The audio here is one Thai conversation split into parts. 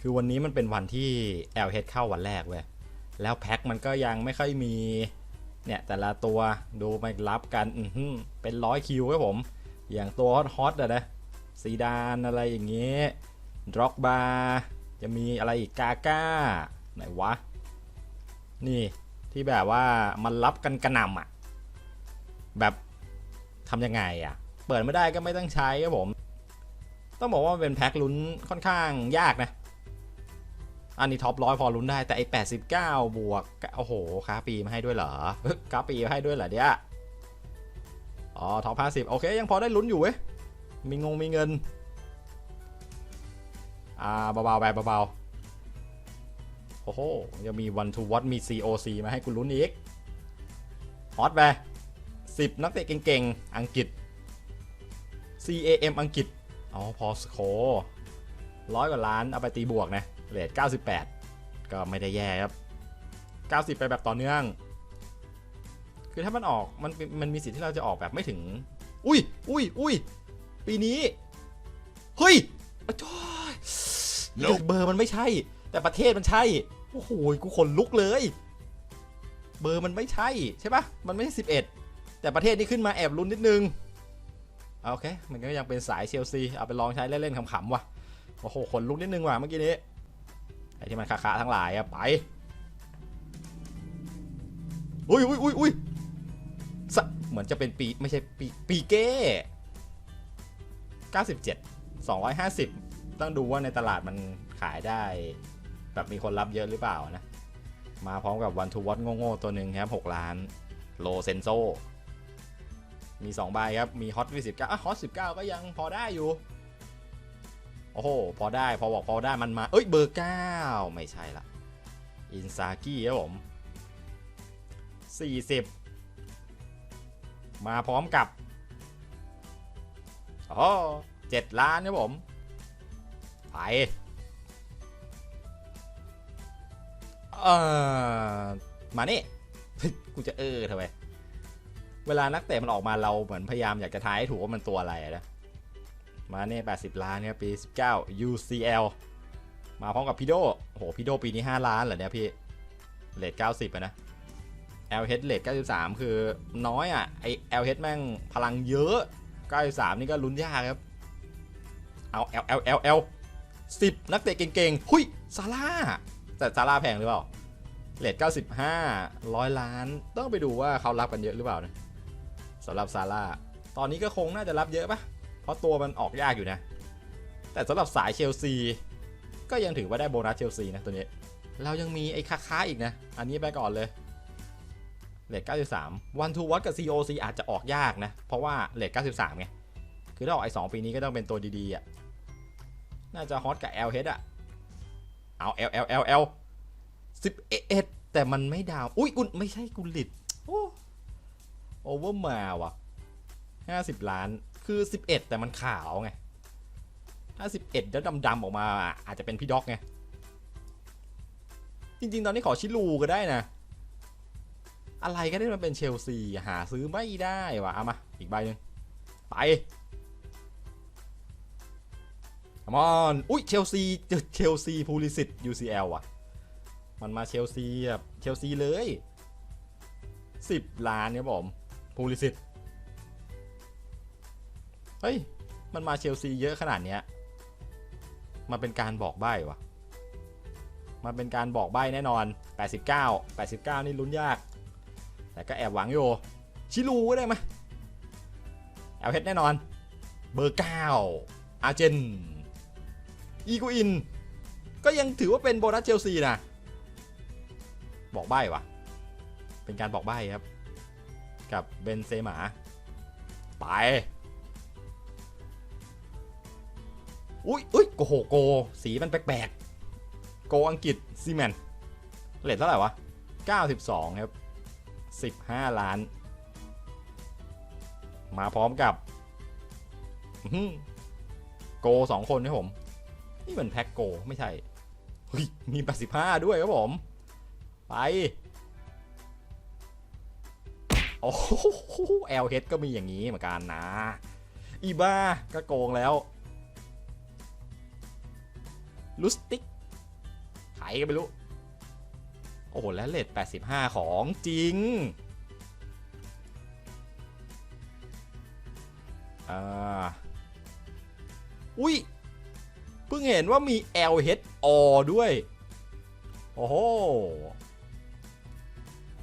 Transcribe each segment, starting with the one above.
คือวันนี้มันเป็นวันที่ LH เข้าวันแรกเว้ย แล้วแพ็คมันก็ยังไม่ค่อยมี เนี่ย แต่ละตัวดูมารับกัน อืเป็นร้อยคิวครับผม อย่างตัวฮอตๆอะนะซีดานอะไรอย่างเงี้ยดร็อกบาร์จะมีอะไรอีกกาก้า ไหนวะ นี่ที่แบบว่ามันรับกันกระหน่ำอะแบบทำยังไงอะเปิดไม่ได้ก็ไม่ต้องใช้ครับผม ต้องบอกว่าเป็นแพ็คลุ้นค่อนข้างยากนะ อันนี้ท็อปร้อยพอลุ้นได้แต่ไอ้89บวกโอ้โหค้าปีมาให้ด้วยเหรอค้าปีมาให้ด้วยเหรอเนี่ยอ๋อท็อป50โอเค ยังพอได้ลุ้นอยู่เว้ยมีงงมีเงินอ่าเบาๆไปเบาๆโอ้โหยังมี one to w a t มี COC มาให้คุณลุ้นอีกฮอตไป10นักเตะเก่งๆ อังกฤษ CAM อังกฤษอ๋อพอสโคร้อยกว่าล้านเอาไปตีบวกนะ เรท98 ก็ไม่ได้แย่ครับ 90 ไปแบบต่อเนื่อง คือถ้ามันออกมันมันมีสิทธิ์ที่เราจะออกแบบไม่ถึง อุ้ยอุ้ยอุ้ยปีนี้ เฮ้ยอะจ้อยเบอร์มันไม่ใช่ แต่ประเทศมันใช่ โอ้โหกูขนลุกเลย เบอร์มันไม่ใช่ใช่ปะมันไม่ใช่ 11 แต่ประเทศนี้ขึ้นมาแอบลุ้นนิดนึงเอาโอเค มันก็ยังเป็นสายเชลซี เอาไปลองใช้เล่นๆขำๆว่ะ โอ้โห ขนลุกนิดนึงว่ะเมื่อกี้นี้ ไอ้ที่มันคาๆทั้งหลายอะไป อุ้ยอุ้ยอุ้ยอุ้ยเหมือนจะเป็นปีไม่ใช่ปีปีเก้97 250 ต้องดูว่าในตลาดมันขายได้ แบบมีคนรับเยอะหรือเปล่านะ มาพร้อมกับวันทูวัตโง่ๆตัวหนึ่งครับ 6 ล้านโลเซนโซ มี 2 ใบครับ มีฮอตวิสิบเก้าฮอตสิบเก้าก็ยังพอได้อยู่ โอ้โห พอได้ พอบอกพอได้มันมา เอ้ย เบอร์9ไม่ใช่ละ อินซากิครับผม40มาพร้อมกับอ๋อเจ็ดล้านครับผม ไป เออมานี่ กูจะเออทำไม เวลานักเตะมันออกมาเราเหมือนพยายามอยากจะทายให้ถูกว่ามันตัวอะไรนะ มาเนี่ย80 ล้านเนี่ยปี 19 UCL มาพร้อมกับพี่โดโอ้โหพี่โดปีนี้ 5 ล้านเหรอเนี่ยพี่เลท90อะนะ LH เลท93 คือน้อยอะไอ LH แม่งพลังเยอะ 93 นี่ก็ลุ้นยากครับ เอา L L L L 10 นักเตะเก่งๆ หุยซาร่าแต่ซาร่าแพงหรือเปล่าเลท95 100ล้าน ต้องไปดูว่าเขารับกันเยอะหรือเปล่านะสำหรับซาร่าตอนนี้ก็คงน่าจะรับเยอะปะ ราะตัวมันออกยากอยู่นะ แต่สำหรับสายเชลซี ก็ยังถือว่าได้โบนัสเชลซีนะตัวนี้ เรายังมีไอ้ค้าอีกนะ อันนี้ไปก่อนเลยเลท93 One to Watch กับ COC อาจจะออกยากนะ เพราะว่าเลท93ไง คือถ้าออกไอ้2ปีนี้ก็ต้องเป็นตัวดีๆอะ น่าจะฮอตกับ LH อะ เอา L L L L 11 แต่มันไม่ดาว อุ้ยกุลไม่ใช่กุลิตโอ้โอเวอร์มาว่ะ 50 ล้าน คือ 11 แต่มันขาวไง ถ้า 11 แล้วดำๆออกมาอาจจะเป็นพี่ด็อกไง จริง ๆ ตอนนี้ขอชิลูก็ได้นะ อะไรก็ได้มันเป็นเชลซี หาซื้อไม่ได้วะเอามา อีกใบหนึ่งไปมอนอุ้ยเชลซีเจอเชลซีพูลิสิต UCL ว่ะ มันมาเชลซีแบบเชลซีเลย 10 ล้านเนี่ยผมพูลิสิต เฮ้ย มันมาเชลซีเยอะขนาดเนี้ยมันเป็นการบอกใบ้วะมันเป็นการบอกใบ้แน่นอน 89 89 นี่ลุ้นยาก แต่ก็แอบหวังอยู่ชิลูก็ได้ไหมแอลเพชรแน่นอน เบอร์9อาร์เจน อีกูอิน ก็ยังถือว่าเป็นโบนัสเชลซีนะ บอกใบ้วะเป็นการบอกใบ้ครับ กับเบนเซมา ไป อุ้ยอุ้ยโกโหโก สีมันแปลกๆ โกอังกฤษซีแมนเลทเท่าไหร่วะ 92 ครับ 15 ล้าน มาพร้อมกับหือโกสองคนนะผม นี่เหมันแพ็กโก ไม่ใช่เฮ้ยมี85 ด้วยครับผม ไป โอ้โหเอลเฮดก็มีอย่างนี้เหมือนกันนะ อีบ้าก็โกงแล้ว ลุสติกกันไม่รู้ โอ้โห แล้วเลท85 ของจริง อ่า อุ้ย เพิ่งเห็นว่ามี LHO ด้วย โอ้โห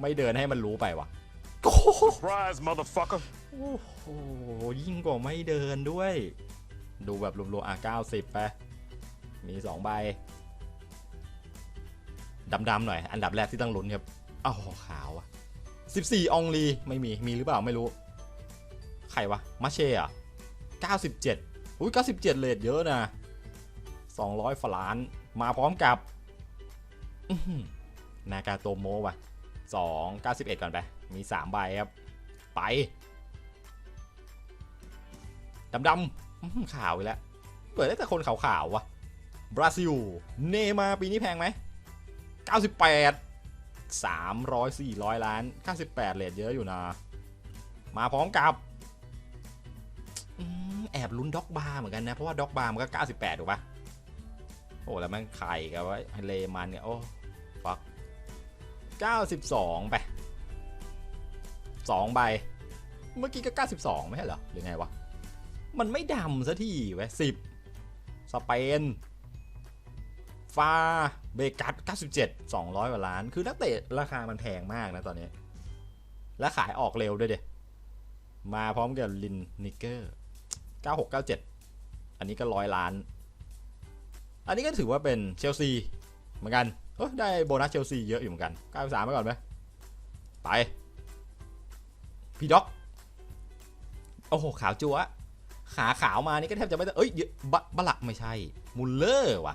ไม่เดินให้มันรู้ไปวะโอ้โห Surprise, motherfucker. โอ้โหยิ่งกว่าไม่เดินด้วย ดูแบบรวมๆอะ90 ไป มี2ใบดำๆหน่อย อันดับแรกที่ต้องลุ้นครับอ้าวขาวอะ14 องลีไม่มีมีหรือเปล่าไม่รู้ ใครวะมาเช่อะ97 อุ้ย97 เลทเยอะนะ 200ฝาล้านมาพร้อมกับนากาโตโมว่ะ2 91 ก่อนไป มี 3 ใบครับ ไปดำดำอื้อหือขาวอีกแล้ว เปิดได้แต่คนขาวๆวะ บราซิล เนมาปีนี้แพงไหม 98 300 400 ล้าน 98เลทเยอะอยู่นะ มาพร้อมกับอแอบลุ้นด็อกบาร์เหมือนกันนะ เพราะว่าด็อกบาร์มันก็ 98 ถูกปะโอ้ แล้วมันไข่กันไว้เลมันเนี่ย โอ้ ฟัก 92 ไป 2 ใบ เมื่อกี้ก็ 92 ไม่ใช่เหรอ หรือไงวะ มันไม่ดำซะทีเว้ยสิบสเปน ฟาเบกัส97 200กว่าล้าน คือนักเตะราคามันแพงมากนะตอนนี้ และขายออกเร็วด้วยเดมาพร้อมกับลินนิกเกอร์ 9697 อันนี้ก็ร้อยล้าน อันนี้ก็ถือว่าเป็นเชลซีเหมือนกันเออได้โบนัสเชลซีเยอะอยู่เหมือนกัน93ไปก่อนไหมไปพี่ด็อก โอ้โห ขาวจัวขาขาวมานี่ก็แทบจะไม่ได้เอ้ยเยอะบะบะละไม่ใช่ มุลเลอร์ว่ะ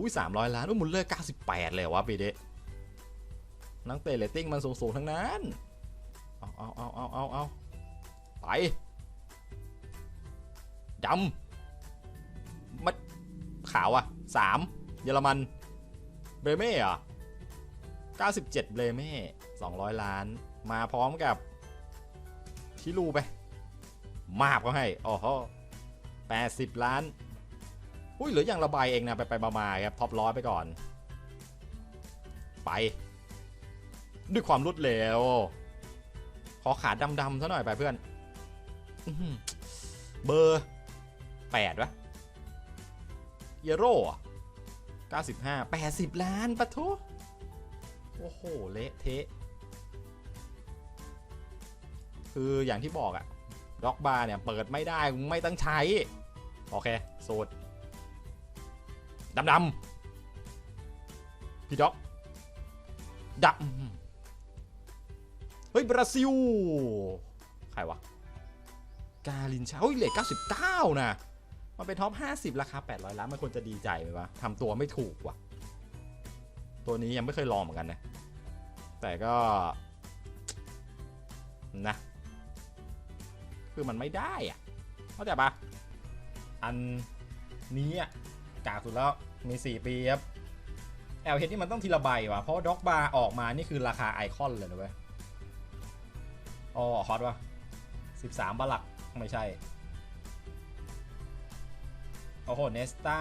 อุ้ยสามร้อยล้านอุ้ยมุลเลอร์เก้าสิบแปดเลยวะปีเดะนักเตะเรตติ้งมันสูงๆทั้งนั้น เอาเอาเอาเอาเอาเอาไปดำมัดขาวอะสามเยอรมัน เบรเม่อะเก้าสิบเจ็ดเบรเม่สองร้อยล้าน มาพร้อมกับชิลูไป มาบก็ให้โอ้โหแปดสิบล้าน อุ้ยเหลืออย่างระบายเองนะไปไปมาๆครับท็อปร้อยไปก่อน ไป ด้วยความรวดเร็วขอขาดำๆซะหน่อยไปเพื่อนเบอร์แปดวะเยโร่เก้าสิบห้าแปดสิบล้านปะทุโอ้โห เละเทะ คืออย่างที่บอกอะล็อกบาร์เนี่ย เปิดไม่ได้ไม่ต้องใช้ โอเคสูตร ดำดำพี่ด็อกดำเฮ้ย บราซิล ใครวะ กาลินชาเฮ้ยเลท99 นะ มันเป็นท็อป 50 ราคา 800 ล้าน มันควรจะดีใจไหมวะทำตัวไม่ถูกว่ะ ตัวนี้ยังไม่เคยลองเหมือนกันนะ แต่ก็ นะ คือมันไม่ได้อะเข้าใจปะอันนี้อะ กากสุดแล้วมี 4 ปีครับแอลเฮดนี่มันต้องทีละใบว่ะเพราะด็อกบาร์ออกมานี่คือราคาไอคอนเลยนะเว้ยอ๋อฮอตวะ13บาลักไม่ใช่ โอ้โหเนสตา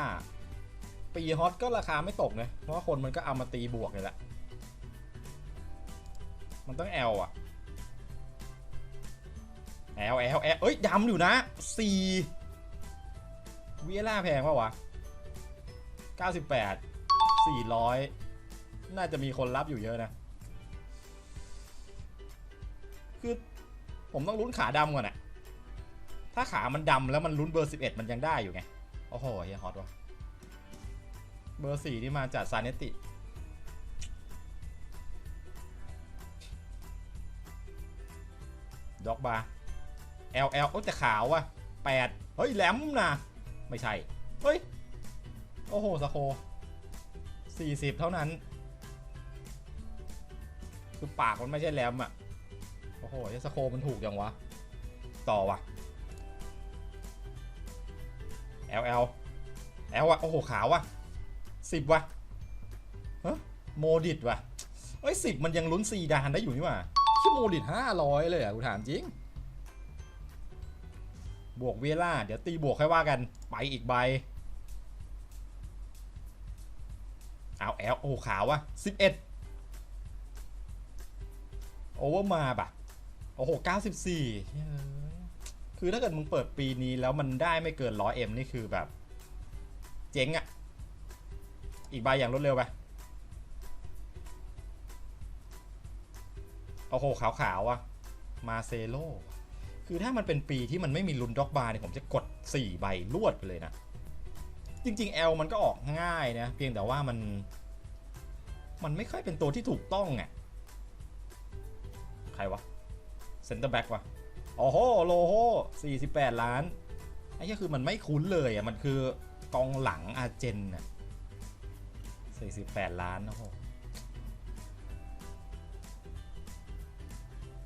ปีฮอตก็ราคาไม่ตกนะเพราะว่าคนมันก็เอามาตีบวกเลยแหละ มันต้องแอลอะแอลแอลแอลเอ้ยดำอยู่นะสี่วีล่าแพงปะวะ 98 400 น่าจะมีคนรับอยู่เยอะนะ คือผมต้องลุ้นขาดำก่อนอะถ้าขามันดำแล้วมันลุ้นเบอร์ 11 มันยังได้อยู่ไง โอ้โหเฮียฮอตวะเบอร์ 4 นี่มาจากซานเนติด็อกบาร์ L L โอ้แต่ขาวว่ะแปดเฮ้ยแหลมนะ ไม่ใช่ เฮ้ย โอ้โหสโคสี่สิบเท่านั้น คือปากมันไม่ใช่แหลมอะโอ้โหสโคมันถูกยังวะ ต่อวะ L L L อะโอ้โห ขาววะสิบวะฮ้โมดิดวะเอ้ยสิบมันยังลุ้นซีดานได้อยู่นี่ว่ะชื่อโมดิดห้าร้อยเลยอะกูถามจริง บวกเวล่า เดี๋ยวตีบวกให้ว่ากัน ไปอีกใบ เอาแอลโอ้ขาววะสิบเอ็ดโอเวอร์มาปะโอ้โหเก้าสิบสี่คือถ้าเกิดมึงเปิดปีนี้แล้วมันได้ไม่เกินร้อยเอ็มนี่คือแบบ เจ๊งอะอีกใบอย่างรวดเร็วไป โอ้โห ขาวๆอะมาเซโลคือถ้ามันเป็นปีที่มันไม่มีลุนด็อกบาร์เนี่ยผมจะกด 4 ใบรวดไปเลยนะ จริงๆ L มันก็ออกง่ายนะ เพียงแต่ว่ามัน มันไม่ค่อยเป็นตัวที่ถูกต้องอะใครวะเซนเตอร์แบ็กวะโอ้โหโลโห48 ล้านไอ้เหี้ยคือมันไม่คุ้นเลยอะ มันคือกองหลังอาเจนน่ะ48 ล้านโอ้โห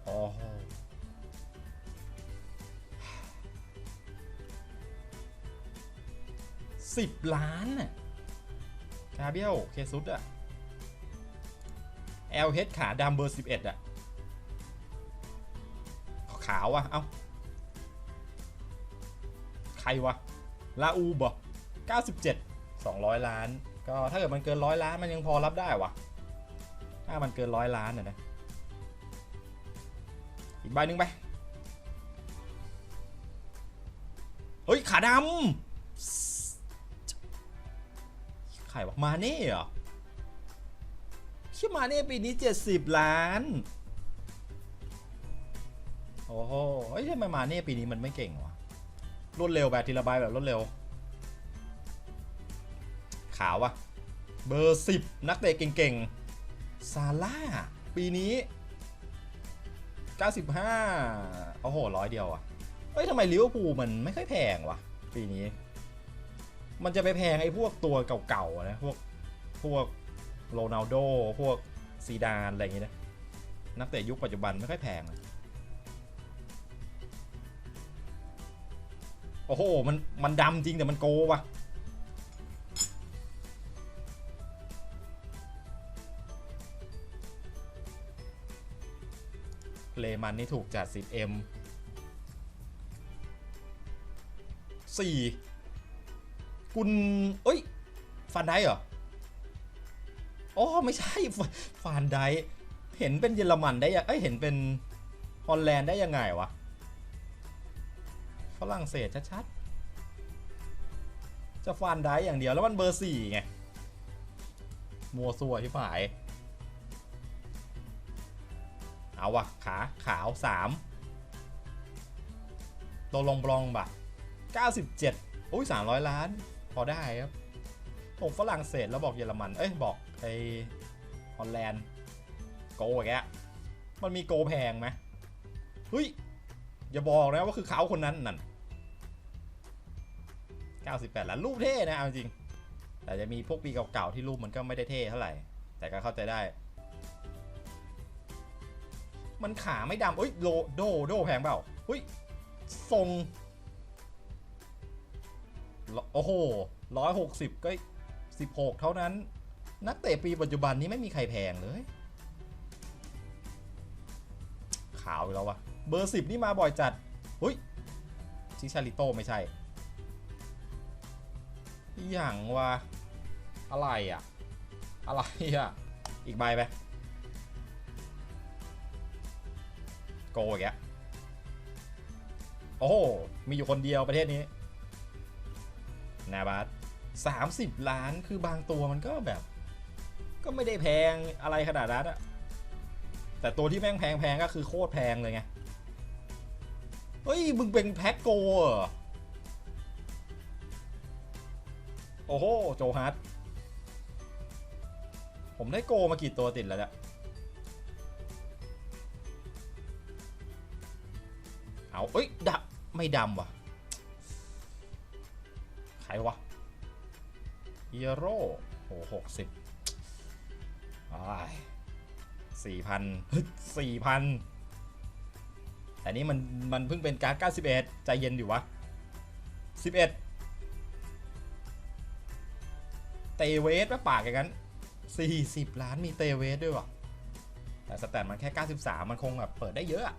โอ้โหสิบล้านน่ะคาเบียลเคซุดอะ เอลเฮดขาดำเบอร์สิบเอ็ดอะขาวอะเอ้า ใครวะ ลาอูบอ97 200 ล้าน ก็ถ้าเกิดมันเกินร้อยล้านมันยังพอรับได้วะถ้ามันเกินร้อยล้านน่ะนะ อีกใบหนึ่งไป เฮ้ย ขาดำใครวะ มาเน่เหรอ ชื่อมาเน่ปีนี้ 70 ล้าน โอ้โหเฮ้ยทำไมมาเน่ปีนี้มันไม่เก่งวะรวดเร็วแบบทีละใบแบบรวดเร็ว ขาววะเบอร์สิบนักเตะเก่งๆ ซาร่า ปีนี้ 95 โอ้โหร้อยเดียวอะเฮ้ยทำไมลิเวอร์พูลมันไม่ค่อยแพงวะปีนี้ มันจะไปแพงไอ้พวกตัวเก่าๆนะพวกพวก โรนัลโดพวกซีดานอะไรอย่างงี้นะนักเตะยุคปัจจุบันไม่ค่อยแพงอะโอ้โห มัน มันดำจริงแต่มันโกวะเลมันนี่ถูกจัด 10M 4กุนเอ้ยฟานไดเหรอ อ๋อไม่ใช่ฟานไดเห็นเป็นเยอรมันได้ยังเอ้ยเห็นเป็นฮอลแลนด์ได้ยังไงวะฝรั่งเศสชัดๆจะฟานไดอย่างเดียวแล้วมันเบอร์สี่ไงมัวซัวที่ฝ่าย เอาวะขาขาวสามโตลงบลองบะ97 อุ้ย300 ล้าน พอได้ครับผมฝรั่งเศสแล้วบอกเยอรมัน เอ้ย บอก ไอฮอลแลนด์โกอย่างเงี้ยมันมีโกแพงไหมเฮ้ย อย่าบอกนะว่าคือเขาคนนั้นนั่น 98ล้านรูปเท่นะเอาจริง แต่จะมีพวกปีเก่าๆที่รูปมันก็ไม่ได้เท่เท่าไหร่ แต่ก็เข้าใจได้ มันขาไม่ดำเอ้ยโลโดโดแพงเปล่าเฮ้ยทรงโอ้โหร้อยหกสิบก็สิบหกเท่านั้น นักเตะปีปัจจุบันนี้ไม่มีใครแพงเลย ขาวอีกแล้ววะเบอร์สิบนี่มาบ่อยจัดเฮ้ยชิชาริโตไม่ใช่ อย่างว่าอะไรอะ อะไรอะ อีกใบไปโกอีกแล้วโอ้โห มีอยู่คนเดียวประเทศนี้ นาบัสสามสิบล้านคือบางตัวมันก็แบบ ก็ไม่ได้แพงอะไรขนาดนั้นอะแต่ตัวที่แม่งแพงแพงก็คือโคตรแพงเลยไง เฮ้ย มึงเป็นแพ็คโกเหรอโอ้โห โจฮัทผมได้โกมากี่ตัวติดแล้วเนี่ยเอาเอ้ยดำไม่ดำว่ะ ใครวะฮีโร่โอ้หกสิบ สี่พันสี่พันแต่นี่มันมันเพิ่งเป็นการ์ด91 ใจเย็นอยู่วะ 11 เตเวสปะปากอย่างนั้น 40 ล้านมีเตเวสด้วยวะแต่สแตทมันแค่ 93 มันคงแบบเปิดได้เยอะ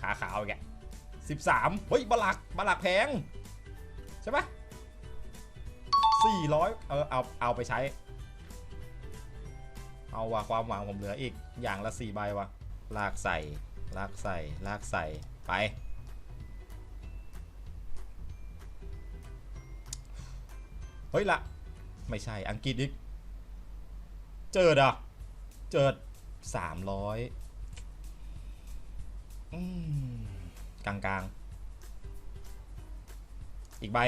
ขาขาวแก13 เฮ้ยบลักบลักแพง ใช่ปะ400ร้อยเออเอาเอาไปใช้ เอาว่ะความหวังผมเหลืออีกอย่างละสี่ใบว่ะ ลากใส่ ลากใส่ ลากใส่ ไป เฮ้ยละ ไม่ใช่ อังกฤษอีก เจิดอะ เจิดสามร้อยกลางกลางๆอีกใบ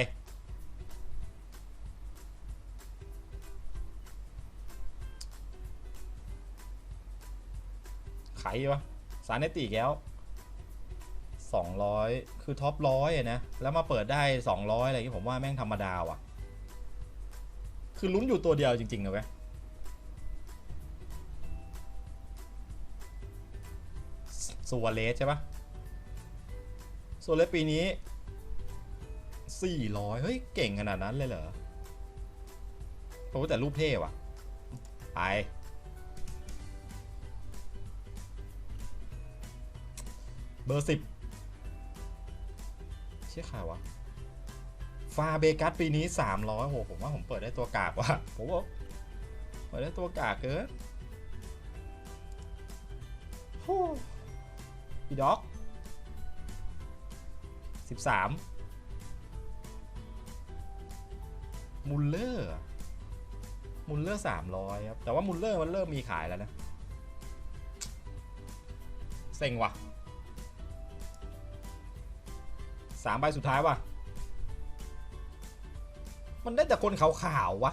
ไขวะสารเนติอีแล้วสองร้อยคือท็อปร้อยอะนะ แล้วมาเปิดได้สองร้อยอะไรอย่ผมว่าแม่งธรรมดาว่ะ คือลุ้นอยู่ตัวเดียวจริงๆนะเว้ยซัวเลสใช่ปะซัวเลสปีนี้ 400 เฮ้ย เก่งขนาดนั้นเลยเหรอโอ้แต่รูปเท่ว่ะ ไป เบอร์สิบเชี่ยข่าววะฟาเบกัสปีนี้300โหผมว่าผมเปิดได้ตัวกากว่ะผมว่าเปิดได้ตัวกากเกินโอ้อีด็อก13มุลเลอร์มุลเลอร์300ครับ แต่ว่ามุลเลอร์มันเริ่มมีขายแล้วนะ เซ็งว่ะ สามใบสุดท้ายว่ะ มันได้แต่คนขาวๆวะ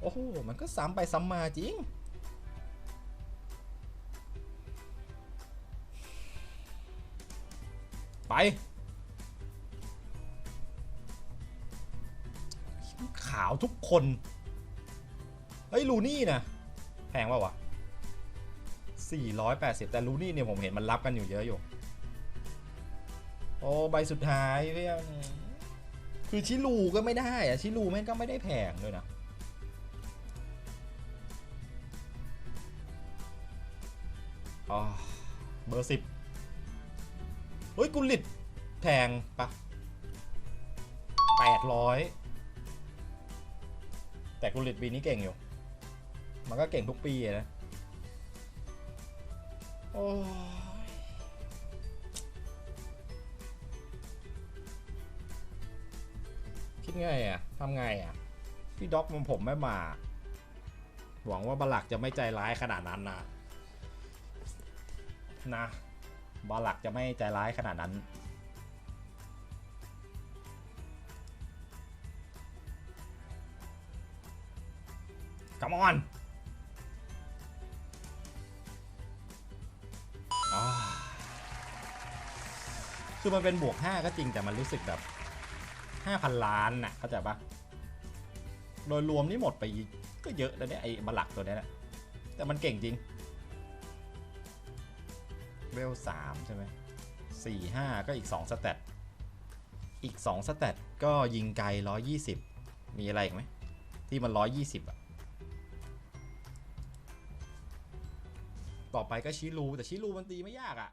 โอ้โห มันก็ซ้ำไปซ้ำมาจริง ไปขาวทุกคน เฮ้ย ลูนี่นะแพงป่าวะ480 แต่ลูนี่เนี่ยผมเห็นมันรับกันอยู่เยอะอยู่ อ้ใบสุดท้ายเพื่อนคือชิลูก็ไม่ได้อะชิลูแม่งก็ไม่ได้แพงด้วยนะอ๋อเบอร์สิบเฮ้ยกุลิตแพงปะแปดร้อยแต่กุลิตปีนี้เก่งอยู่ มันก็เก่งทุกปีนะ โอ้ ไงอะทำไงอะ พี่ด็อกมันผมไม่มา หวังว่าบาลักจะไม่ใจร้ายขนาดนั้นนะนะบาลักจะไม่ใจร้ายขนาดนั้นก o ม e on อ่าคือมันเป็นบวก 5 ก็จริงแต่มันรู้สึกแบบ 5,000 ล้านน่ะเข้าใจปะโดยรวมนี่หมดไปก็เยอะแล้วเนี่ยไอ้บาลักตัวเนี้ยนะแต่มันเก่งจริงเวลสามใช่ไหมสี่ห้าก็อีกสองสเตตอีกสองสเตตก็ยิงไกลร้อยี่สิบมีอะไรอีกไหมที่มันร้อยี่สิบอะต่อไปก็ชิลูแต่ชิลูมันตีไม่ยากอะ